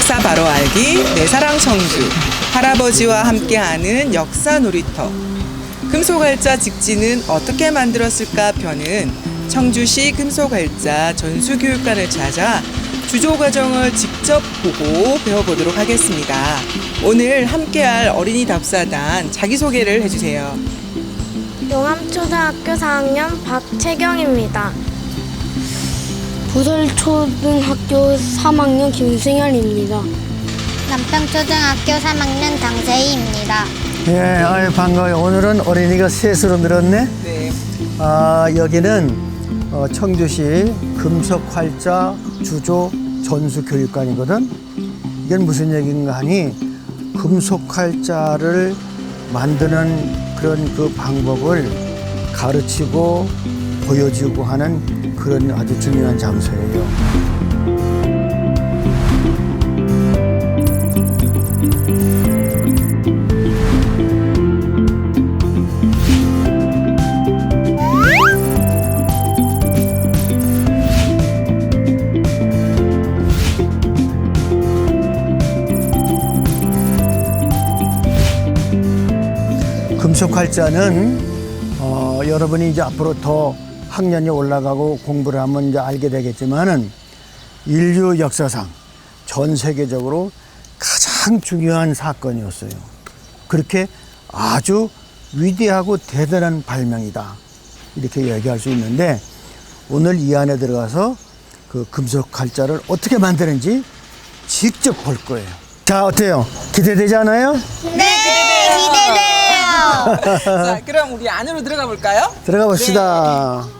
역사 바로 알기 내 사랑 청주 할아버지와 함께하는 역사 놀이터 금속알자 직진은 어떻게 만들었을까 편은 청주시 금속알자 전수교육관을 찾아 주조 과정을 직접 보고 배워보도록 하겠습니다. 오늘 함께할 어린이 답사단 자기소개를 해주세요. 용암초등학교 4학년 박채경입니다. 부설초등학교 3학년 김승현입니다. 남평초등학교 3학년 당세희입니다. 예, 아유, 반가워요. 오늘은 어린이가 셋으로 늘었네. 네. 아, 여기는 어, 청주시 금속활자 주조 전수교육관이거든. 이건 무슨 얘기인가 하니 금속활자를 만드는 그런 그 방법을 가르치고 보여주고 하는 그런 아주 중요한 장소예요. 금속활자는 어, 여러분이 이제 앞으로 더 학년이 올라가고 공부를 하면 이제 알게 되겠지만은 인류 역사상 전 세계적으로 가장 중요한 사건이었어요. 그렇게 아주 위대하고 대단한 발명이다. 이렇게 얘기할 수 있는데 오늘 이 안에 들어가서 그 금속활자를 어떻게 만드는지 직접 볼 거예요. 자, 어때요? 기대되지 않아요? 네, 기대돼요. 자, 그럼 우리 안으로 들어가 볼까요? 들어가 봅시다. 할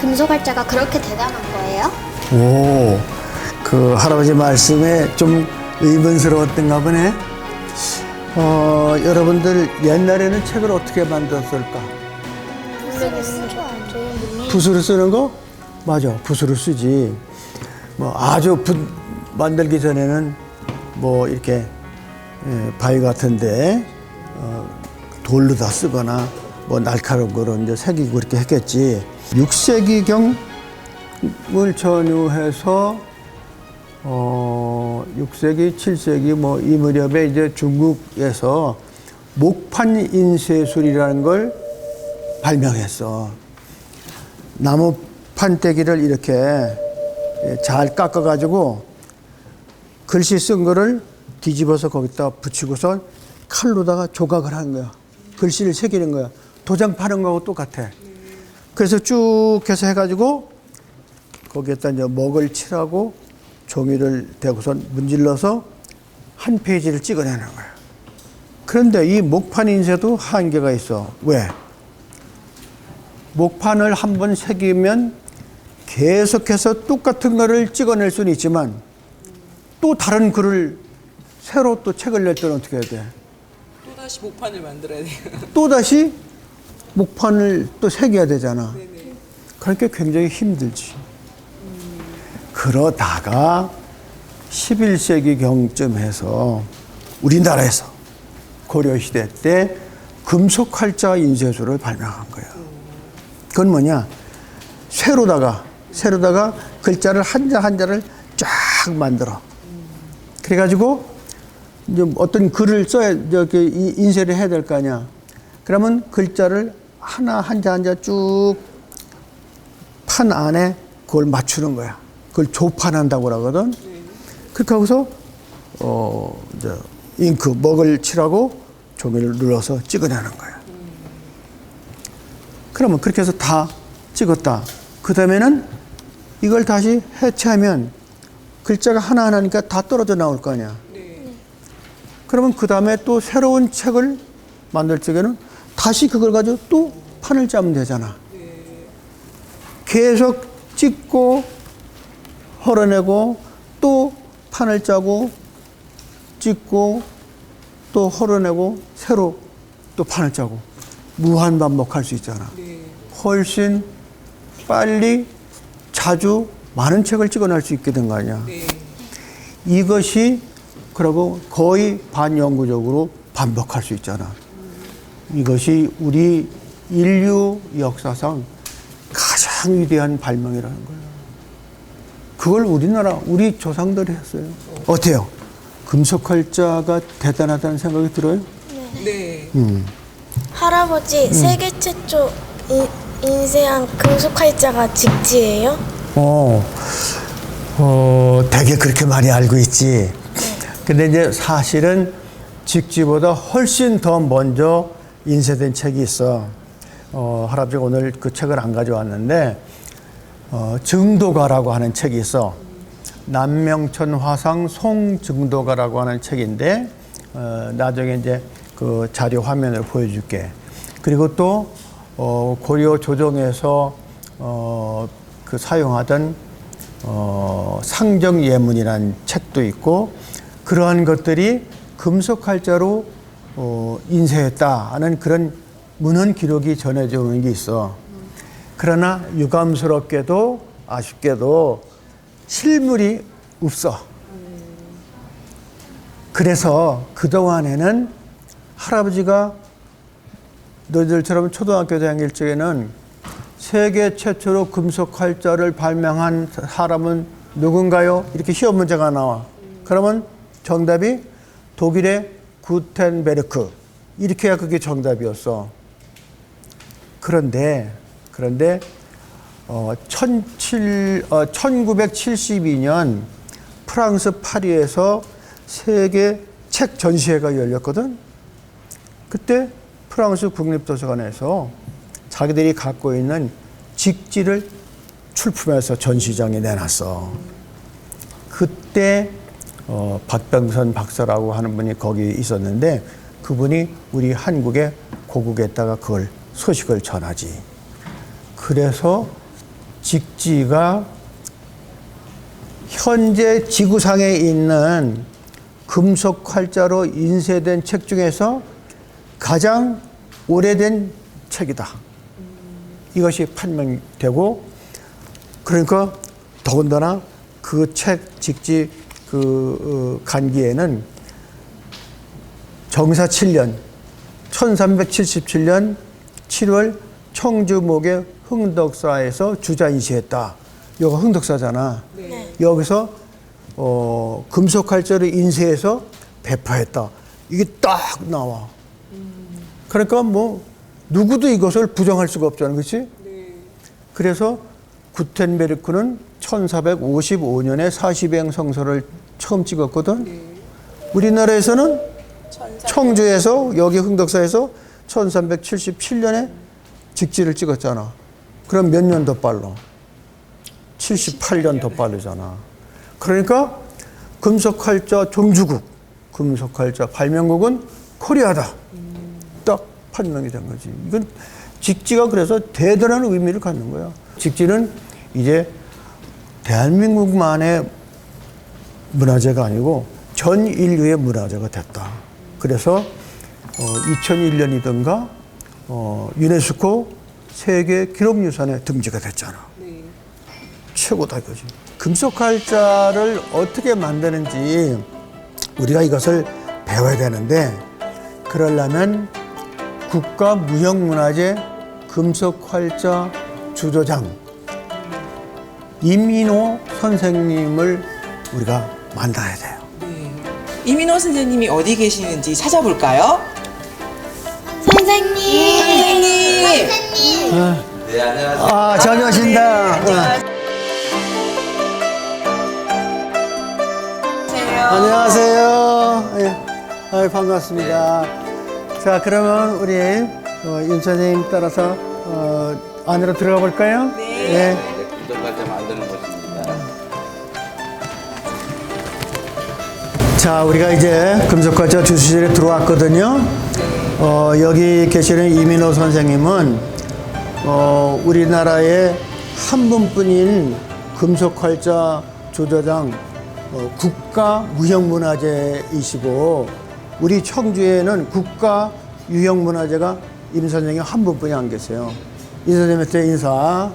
금속활자가 그렇게 대단한 거예요? 오, 그 할아버지 말씀에 좀 의문스러웠던가 보네. 어, 여러분들 옛날에는 책을 어떻게 만들었을까? 붓으로 쓰는 거? 맞아, 붓으로 쓰지. 뭐 아주 붓 만들기 전에는 뭐 이렇게 예, 바위 같은데 어, 돌로 다 쓰거나 뭐 날카로운 거로 이제 새기고 그렇게 했겠지. 6세기경을 전후해서 어 6세기, 7세기 뭐 이 무렵에 이제 중국에서 목판 인쇄술이라는 걸 발명했어. 나무 판때기를 이렇게 잘 깎아가지고 글씨 쓴 거를 뒤집어서 거기다 붙이고서 칼로다가 조각을 하는 거야. 글씨를 새기는 거야. 도장 파는 거하고 똑같아. 그래서 쭉 해서 해가지고 거기에다 이제 먹을 칠하고 종이를 대고선 문질러서 한 페이지를 찍어내는 거야. 그런데 이 목판 인쇄도 한계가 있어. 왜? 목판을 한 번 새기면 계속해서 똑같은 거를 찍어낼 수는 있지만 또 다른 글을 새로 또 책을 낼 때는 어떻게 해야 돼? 또 다시 목판을 만들어야 돼요. 또 다시 목판을 또 새겨야 되잖아. 그러니까 굉장히 힘들지. 그러다가 11세기 경쯤해서 우리나라에서 고려시대 때 금속 활자 인쇄술을 발명한 거예요. 그건 뭐냐? 쇠로다가, 쇠로다가 글자를 한자 한자를 쫙 만들어. 그래가지고 이제 어떤 글을 써야 저기 이- 인쇄를 해야 될 거 아니야. 그러면 글자를 하나 한자 한자 쭉 판 안에 그걸 맞추는 거야. 그걸 조판한다고 그러거든. 그렇게 하고서 어 이제 잉크 먹을 칠하고 종이를 눌러서 찍어내는 거야. 그러면 그렇게 해서 다 찍었다. 그 다음에는 이걸 다시 해체하면 글자가 하나하나니까 다 떨어져 나올 거 아니야. 그러면 그 다음에 또 새로운 책을 만들 적에는 다시 그걸 가지고 또 판을 짜면 되잖아. 계속 찍고 헐어내고 또 판을 짜고 찍고 또 헐어내고 새로 또 판을 짜고 무한 반복할 수 있잖아. 훨씬 빨리 자주 많은 책을 찍어낼 수 있게 된 거 아니야. 이것이 그리고 거의 반영구적으로 반복할 수 있잖아. 이것이 우리 인류 역사상 가장 위대한 발명이라는 거예요. 그걸 우리나라 우리 조상들이 했어요. 어때요? 금속 활자가 대단하다는 생각이 들어요? 네. 할아버지 세계 최초 인, 인쇄한 금속 활자가 직지예요? 어, 어, 되게 그렇게 많이 알고 있지. 근데 이제 사실은 직지보다 훨씬 더 먼저 인쇄된 책이 있어. 어, 할아버지가 오늘 그 책을 안 가져왔는데, 어, 증도가라고 하는 책이 있어. 남명천 화상 송증도가라고 하는 책인데, 어, 나중에 이제 그 자료 화면을 보여줄게. 그리고 또, 어, 고려 조정에서, 어, 그 사용하던, 어, 상정 예문이라는 책도 있고, 그러한 것들이 금속 활자로 어, 인쇄했다는 그런 문헌 기록이 전해져 오는 게 있어. 그러나 유감스럽게도 아쉽게도 실물이 없어. 그래서 그동안에는 할아버지가 너희들처럼 초등학교 다닐 적에는 세계 최초로 금속 활자를 발명한 사람은 누군가요? 이렇게 시험 문제가 나와. 그러면 정답이 독일의 구텐베르크. 이렇게 해야 그게 정답이었어. 그런데, 그런데, 어, 17, 어, 1972년 프랑스 파리에서 세계 책 전시회가 열렸거든. 그때 프랑스 국립도서관에서 자기들이 갖고 있는 직지를 출품해서 전시장에 내놨어. 그때 어, 박병선 박사라고 하는 분이 거기 있었는데 그분이 우리 한국의 고국에다가 그걸 소식을 전하지. 그래서 직지가 현재 지구상에 있는 금속 활자로 인쇄된 책 중에서 가장 오래된 책이다. 이것이 판명되고 그러니까 더군다나 그 책 직지 그 어, 간기에는 정사 7년 1377년 7월 청주목의 흥덕사에서 주자 인쇄했다. 여가 흥덕사잖아. 여기서 어, 금속활자를 인쇄해서 배포했다. 이게 딱 나와. 그러니까 뭐 누구도 이것을 부정할 수가 없잖아, 그렇지? 그래서 구텐베르크는 1455년에 40행 성서를 처음 찍었거든. 우리나라에서는 청주에서 여기 흥덕사에서 1377년에 직지를 찍었잖아. 그럼 몇 년 더 빨라? 78년 더 빠르잖아. 그러니까 금속활자 종주국, 금속활자 발명국은 코리아다. 딱 판명이 된 거지. 이건 직지가 그래서 대단한 의미를 갖는 거야. 직지는 이제 대한민국만의 문화재가 아니고 전 인류의 문화재가 됐다. 그래서 어, 2001년이든가 어, 유네스코 세계 기록유산에 등재가 됐잖아. 최고다 이거지. 금속활자를 어떻게 만드는지 우리가 이것을 배워야 되는데 그러려면 국가무형문화재 금속활자 주조장 이민호 선생님을 우리가 만나야 돼요. 네. 이민호 선생님이 어디 계시는지 찾아볼까요? 선생님! 선생님! 네, 안녕하세요. 아, 잘 오신다. 어. 안녕하세요. 예. 아유, 반갑습니다. 자, 그러면 우리 어, 윤 선생님 따라서 어, 안으로 들어가 볼까요? 네. 이제 금속활 자, 우리가 이제 금속활자 주수실에 들어왔거든요. 어, 여기 계시는 이민호 선생님은 어, 우리나라의 한 분뿐인 금속활자 조조장 어, 국가 무형문화재이시고 우리 청주에는 국가 유형문화재가 임 선생님 한 분뿐이 안 계세요. 임 선생님한테 인사.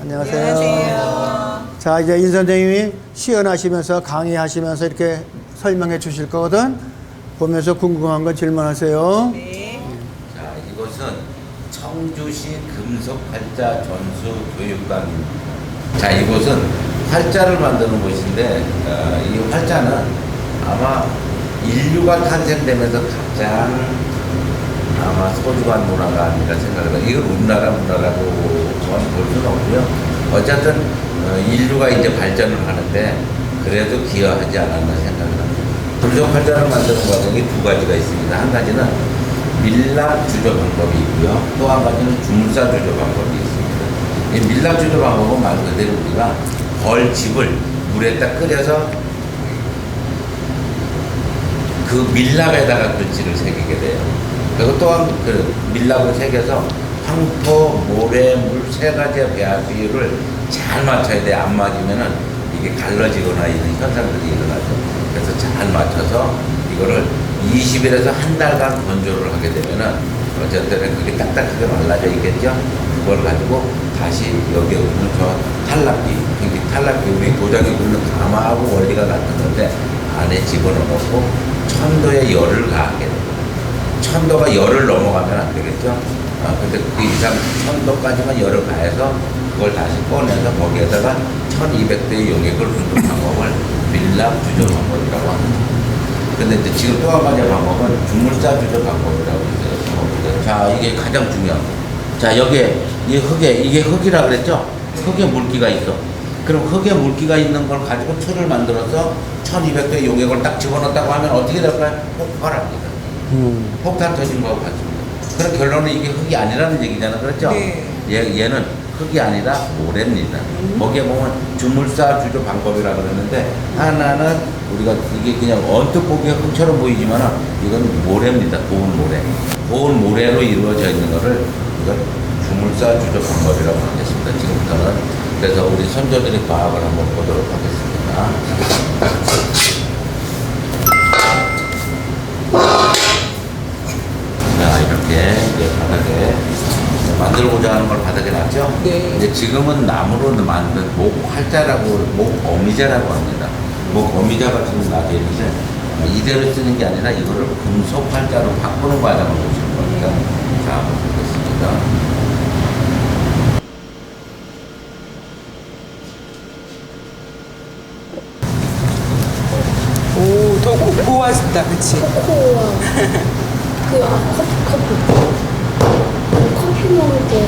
안녕하세요. 자 이제 임 선생님이 시연하시면서 강의하시면서 이렇게 설명해 주실 거거든. 보면서 궁금한 거 질문하세요. 자, 이곳은 청주시 금속활자 전수 교육관입니다. 자, 이곳은 활자를 만드는 곳인데 어, 이 활자는 아마 인류가 탄생되면서 가장 아마 소중한 문화가 아닌가 생각합니다. 이걸 우리나라 문화라고 저는 볼 수는 없고요. 어쨌든 어, 인류가 이제 발전을 하는데 그래도 기여하지 않았나 생각합니다. 금속활자를 만드는 과정이 두 가지가 있습니다. 한 가지는 밀랍 주조 방법이 있고요. 또 한 가지는 중사 주조 방법이 있습니다. 이 밀랍 주조 방법은 말 그대로 우리가 벌집을 물에다 끓여서 그 밀랍에다가 글씨를 새기게 돼요. 그리고 또한 그 밀랍을 새겨서 황토, 모래, 물 세 가지의 배합 비율을 잘 맞춰야 돼. 안 맞으면은 이게 갈라지거나 이런 현상들이 일어나죠. 그래서 잘 맞춰서 이거를 20일에서 한 달간 건조를 하게 되면은 어쨌든 그게 딱딱하게 말라져 있겠죠. 그걸 가지고 다시 여기에 있는 저 탈락기, 이 탈락기 우리 도자기 굽는 가마하고 원리가 같은 건데 안에 집어넣고 천도의 열을 가하게 돼요. 천도가 열을 넘어가면 안 되겠죠. 아, 근데 그 이상 천도까지만 열을 가해서 그걸 다시 꺼내서 거기에다가 1200대의 용액을 붓는 방법을 밀랍 주조 방법이라고 합니다. 근데 이제 지금 또 한 가지 방법은 주물사 주조 방법이라고 있어요. 자, 이게 가장 중요한 거. 자, 여기에 이 흙에 이게 흙이라 그랬죠? 흙에 물기가 있어. 그럼 흙에 물기가 있는 걸 가지고 틀을 만들어서 1200대 용액을 딱 집어넣었다고 하면 어떻게 될까요? 폭발합니다. 음. 폭탄 터진 거하고 같습니다. 그럼 결론은 이게 흙이 아니라는 얘기잖아. 그렇죠? 네. 얘, 얘는 흙이 아니라 모래입니다. 거기에 보면 주물사 주조 방법이라 그러는데 하나는 우리가 이게 그냥 언뜻 보기에 흙처럼 보이지만 이건 모래입니다. 고운 모래. 고운 모래로 이루어져 있는 거를 이걸 주물사 주조 방법이라고 하겠습니다. 지금부터는. 그래서 우리 선조들의 과학을 한번 보도록 하겠습니다. 자, 이렇게 만들고자 하는 걸 바닥에 놨죠? 네. 이제 지금은 나무로 만든 목 활자라고, 목 어미자라고 합니다. 목 어미자가 지금 나게 있는데 이대로 쓰는 게 아니라 이거를 금속 활자로 바꾸는 과정을 보시는 겁니다. 자, 보겠습니다. 오, 더 고- 고와진다, 그치? 코코아. 그, 아, 커피, 커피. 커피 먹을 때,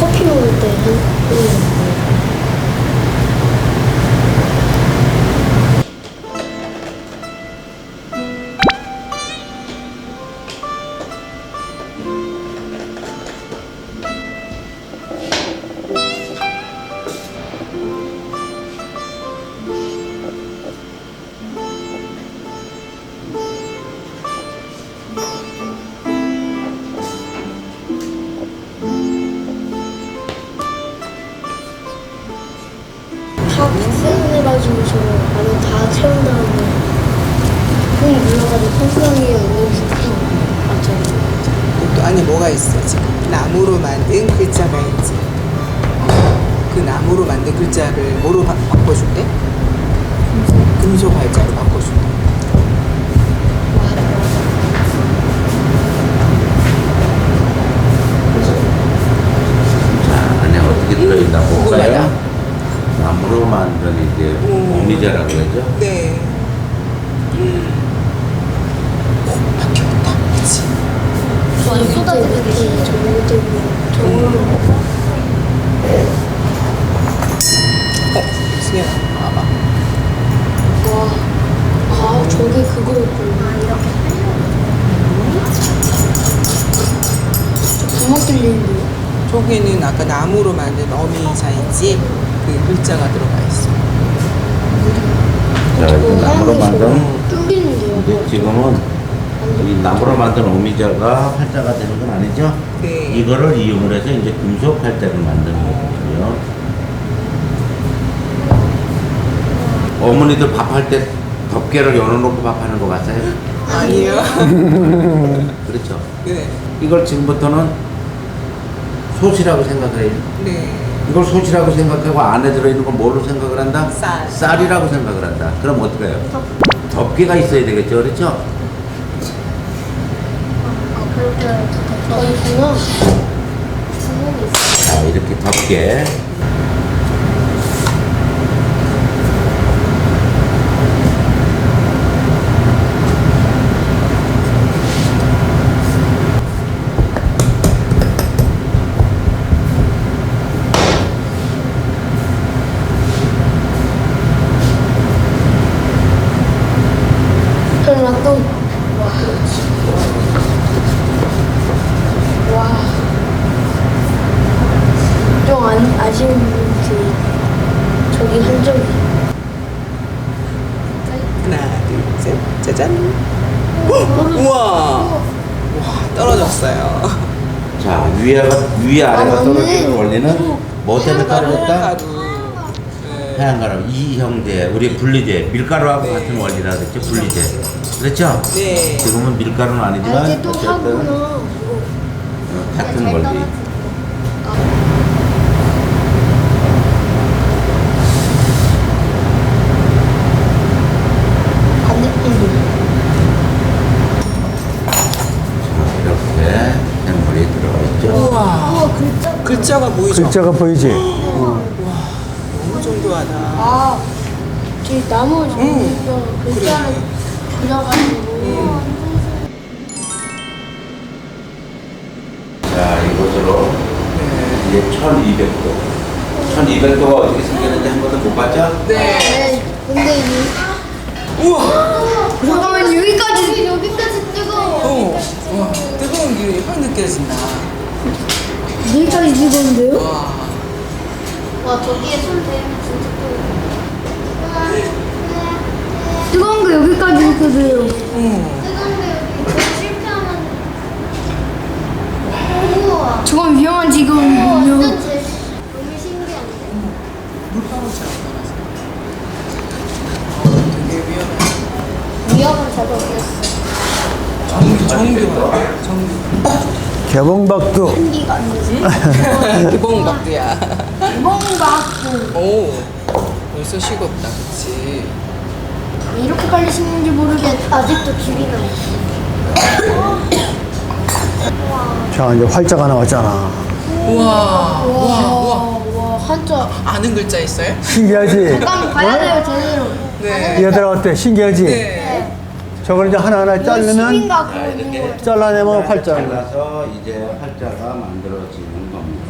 커피 먹을 때, 음. 저 안에 다 채운 다음에 콩 눌러가지고 콩콩이에 올려주고 맞죠? 또 안에 뭐가 있어, 지금? 나무로 만든 글자가 있지. 그 나무로 만든 글자를 뭐로 바, 바꿔준대? 금속 활자로 바꿔준대. 음. 어미자라고 그러죠? 네. 그치? 쏟아지듯이 저거 들고 저거 어, 승현아, 봐봐. 와, 아 저게 그거였구나 이렇게 구멍 뚫리는데 저기는 아까 나무로 만든 어미자 있지? 그 글자가 들어가 있어. 자, 이렇게 나무로 만든 근데 지금은 이 나무로 만든 오미자가 팔자가 되는 건 아니죠? 네. 이거를 이용을 해서 이제 금속 팔자를 만드는 거거든요. 어머니들 밥할 때 덮개를 열어놓고 밥하는 것 같아요? 아니요. 그렇죠. 네. 이걸 지금부터는 솥이라고 생각해요. 네. 이걸 솥이라고 생각하고 안에 들어있는 건 뭘로 생각을 한다? 쌀. 쌀이라고 생각을 한다. 그럼 어떻게 해요? 덮개가 있어야 되겠죠. 그렇죠? 더 있구나. 자, 이렇게 덮개. 그럼 또. 와. 좀 안, 아쉬운 그, 저기 한 점이. 하나, 둘, 셋, 짜잔. 헉! 우와. 와, 떨어졌어요. 자, 위아가, 위 아래가 아, 맞네. 떨어지는 원리는 뭐 때문에 떨어졌다? 가루. 네. 해안가루, 이 형제, 우리 분리제, 밀가루하고 네. 같은 원리라 그랬죠? 분리제. 그렇죠? 네. 지금은 밀가루는 아니지만 아, 어쨌든 하구나. 어, 같은 원리. 반대편도. 자, 이렇게 생물이 들어가 있죠. 우와. 우와, 글자. 글자가 보이죠? 글자가 보이지? 너무 정교하다. 아, 저기 나무 저기서 글자를 그려가지고. 자, 이곳으로 이제 1200도. 1200도가 어떻게 생겼는지 한 번도 못 봤죠? 네. 네, 근데 이 우와. 잠깐만 여기까지 여기까지 뜨거워. 어. 와, 뜨거운 기운이 확 느껴진다. 여기까지 뜨거운데요? 와. 와 저기에 손 대면 진짜 또 뜨거운 거 여기까지 이렇게 돼요. 어. 뜨거운데 여기 실패하면 우와 저건 위험한 우와 지금은요. 완전 제 너무 신기한데 물방울처럼 나왔어. 어, 되게 위험해. 위험한 작업이었어 정교, 정교하다. 정교. 개봉박두. 기가. 기봉박두야. 뭔가 오. 벌써 식었다, 그치? 이렇게 빨리 식는지 모르겠. 아직도 길이 나 자, 이제 활자가 나왔잖아. 우와. 우와, 우와. 와 한자. 아는 글자 있어요? 신기하지? 잠깐 봐야 돼요 제대로. 네. 얘들아 어때? 신기하지? 네. 저걸 이제 하나하나 자르면 이렇게 잘라내면 활자가. 잘라서 이제 활자가 만들어지는 겁니다.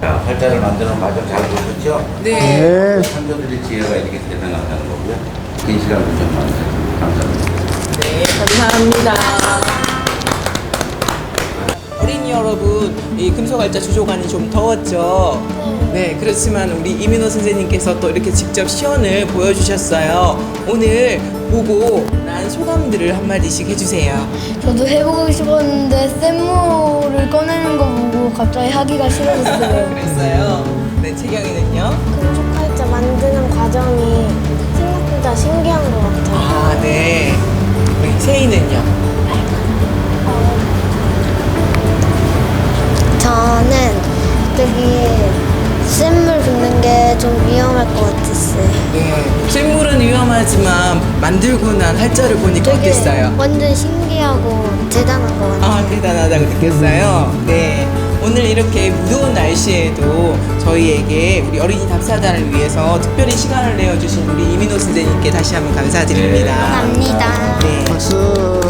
자, 활자를 만드는 과정 잘 보셨죠? 네. 네. 선조들의 지혜가 이렇게 대단하다는 거고요. 긴 시간 주셔서 감사합니다. 네, 감사합니다. 어린이 여러분, 이 금속알짜 주조관이 좀 더웠죠? 네, 그렇지만 우리 이민호 선생님께서 또 이렇게 직접 시연을 보여주셨어요. 오늘 보고 난 소감들을 한마디씩 해주세요. 저도 해보고 싶었는데 샘물을 꺼내는 거 보고 갑자기 하기가 싫어졌어요. 그랬어요. 네, 채경이는요? 금속 활자 만드는 과정이 생각보다 신기한 것 같아요. 아, 네. 우리 세이는요? 저는 저기 샘물 붓는 게 좀 위험할 것 같았어요 네. 실물은 위험하지만 만들고 난 활자를 보니까 어땠어요? 완전 신기하고 대단한 것 같아요 아 대단하다고 느꼈어요. 네. 오늘 이렇게 무더운 날씨에도 저희에게 우리 어린이 답사단을 위해서 특별히 시간을 내어주신 우리 이민호 선생님께 다시 한번 감사드립니다. 감사합니다 네. 박수.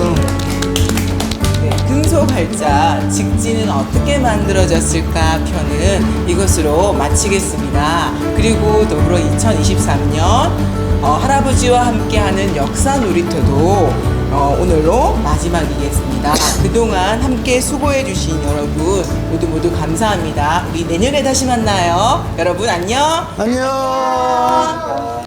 네, 금속 활자 직진은 어떻게 만들어졌을까 편은 이것으로 마치겠습니다. 그리고 더불어 2023년 어, 할아버지와 함께하는 역사 놀이터도 어, 오늘로 마지막이겠습니다. 그동안 함께 수고해주신 여러분 모두 모두 감사합니다. 우리 내년에 다시 만나요. 여러분 안녕. 안녕.